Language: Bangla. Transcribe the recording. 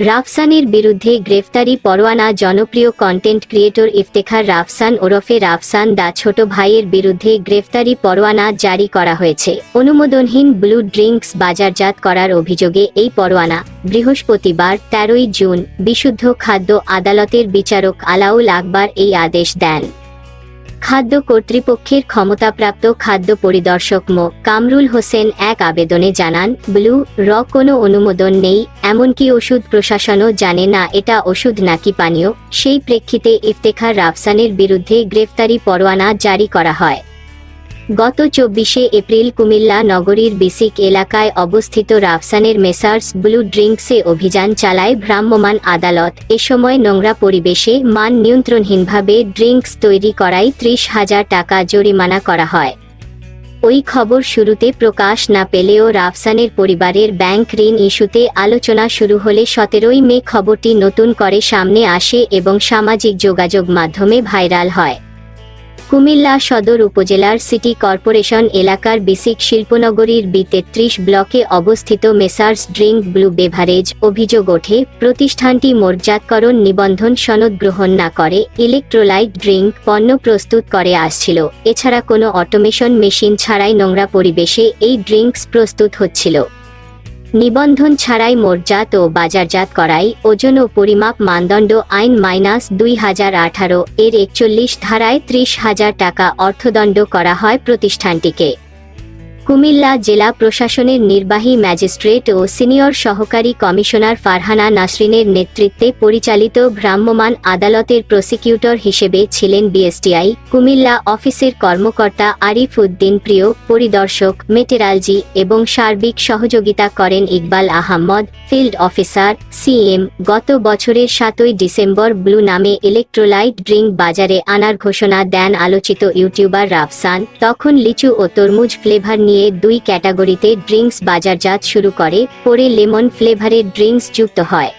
রাফসানের বিরুদ্ধে গ্রেফতারি পরোয়ানা জনপ্রিয় কন্টেন্ট ক্রিয়েটর ইফতেখার রাফসান ওরফে রাফসান দা ছোট ভাইয়ের বিরুদ্ধে গ্রেফতারি পরোয়ানা জারি করা হয়েছে। অনুমোদনহীন ব্লু ড্রিঙ্কস বাজারজাত করার অভিযোগে এই পরোয়ানা বৃহস্পতিবার তেরোই জুন বিশুদ্ধ খাদ্য আদালতের বিচারক আলাউল আকবর এই আদেশ দেন। খাদ্য কর্তৃপক্ষের ক্ষমতাপ্রাপ্ত খাদ্য পরিদর্শক মো. কামরুল হোসেন এক আবেদনে জানান, ব্লু, র কোনো অনুমোদন নেই, এমনকি ওষুধ প্রশাসনও জানে না এটা ওষুধ নাকি পানীয়, সেই প্রেক্ষিতে ইফতেখার রাফসানের বিরুদ্ধে গ্রেফতারি পরোয়ানা জারি করা হয়। গত চব্বিশে এপ্রিল কুমিল্লা নগরীর বিসিক এলাকায় অবস্থিত রাফসানের মেসার্স ব্লু ড্রিঙ্কসে অভিযান চালায় ভ্রাম্যমাণ আদালত। এ সময় নোংরা পরিবেশে মান নিয়ন্ত্রণহীনভাবে ড্রিঙ্কস তৈরি করায় ত্রিশ হাজার টাকা জরিমানা করা হয়। ওই খবর শুরুতে প্রকাশ না পেলেও রাফসানের পরিবারের ব্যাংক ঋণ ইস্যুতে আলোচনা শুরু হলে সতেরোই মে খবরটি নতুন করে সামনে আসে এবং সামাজিক যোগাযোগ মাধ্যমে ভাইরাল হয়। কুমিল্লা সদর উপজেলার সিটি কর্পোরেশন এলাকার বিসিক শিল্পনগরীর বি তেত্রিশ ব্লকে অবস্থিত মেসার্স ড্রিঙ্ক ব্লু বেভারেজ অভিযোগ ওঠে, প্রতিষ্ঠানটি মর্যাদকরণ নিবন্ধন সনদ গ্রহণ না করে ইলেকট্রোলাইট ড্রিঙ্ক পণ্য প্রস্তুত করে আসছিল। এছাড়া কোনো অটোমেশন মেশিন ছাড়াই নোংরা পরিবেশে এই ড্রিঙ্কস প্রস্তুত হচ্ছিল। নিবন্ধন ছাড়াই মোরজাত ও বাজারজাত করাই ওজন ও পরিমাপ মানদণ্ড আইন মাইনাস দুই হাজার আঠারো এর একচল্লিশ ধারায় ত্রিশ হাজার টাকা অর্থদণ্ড করা হয় প্রতিষ্ঠানটিকে। কুমিল্লা জেলা প্রশাসনের নির্বাহী ম্যাজিস্ট্রেট ও সিনিয়র সহকারী কমিশনার ফারহানা নাসরিনের নেতৃত্বে পরিচালিত ভ্রাম্যমাণ আদালতের প্রসিকিউটর হিসেবে ছিলেন বিএসটিআই, কুমিল্লা অফিসের কর্মকর্তা আরিফ উদ্দিন প্রিয়, পরিদর্শক মেটেরালজি এবং সার্বিক সহযোগিতা করেন Iqbal Ahmad, field officer, CM, গত বছরের সাতই ডিসেম্বর ব্লু নামে ইলেকট্রোলাইট ড্রিঙ্ক বাজারে আনার ঘোষণা দেন আলোচিত ইউটিউবার রাফসান, তখন লিচু ও তরমুজ ফ্লেভার নিয়ে দুই ক্যাটাগরিতে ড্রিঙ্কস বাজারজাত শুরু করে পরে লেমন ফ্লেভারের ড্রিঙ্কস যুক্ত হয়।